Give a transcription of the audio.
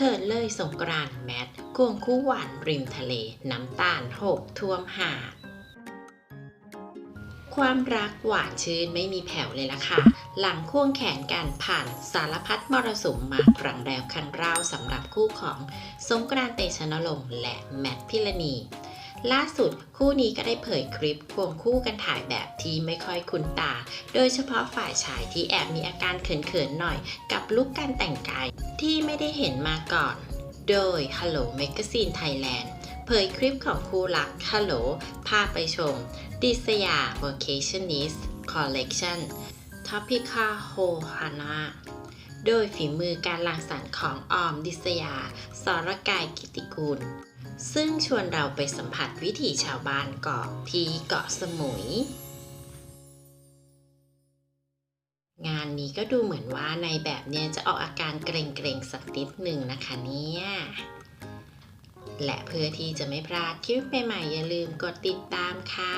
เขินเลยสงกรานแมทควงคู่หวานริมทะเล น้ำตาลหกท่วมหาดความรักหวานชื่นไม่มีแผ่วเลยล่ะค่ะ หลังควงแขนกันผ่านสารพัดมรสุมมาครั้งแล้วครั้งเล่าวสำหรับคู่ของสงกรานเตชะนลงและแมทพิรณี ล่าสุดคู่นี้ก็ได้เผยคลิปควงคู่กันถ่ายแบบที่ไม่ค่อยคุ้นตา โดยเฉพาะฝ่ายชายที่แอบมีอาการเขินๆหน่อย กับลุคการแต่งกายที่ไม่ได้เห็นมาก่อน โดย Hello Magazine Thailand เผยคลิปของคู่รัก Hello พาไปชม ดิสยา Vacationist Collection Topica Hohana โดยฝีมือการลังสรรค์ของออมดิสยา สรกายกิติกุล ซึ่งชวนเราไปสัมผัสวิถีชาวบ้านเกาะที่เกาะสมุย งานนี้ก็ดูเหมือนว่าในแบบเนี้ยจะออกอาการเกรงๆสักนิดหนึ่งนะคะเนี่ยและเพื่อที่จะไม่พลาดคลิปใหม่ๆอย่าลืมกดติดตามค่ะ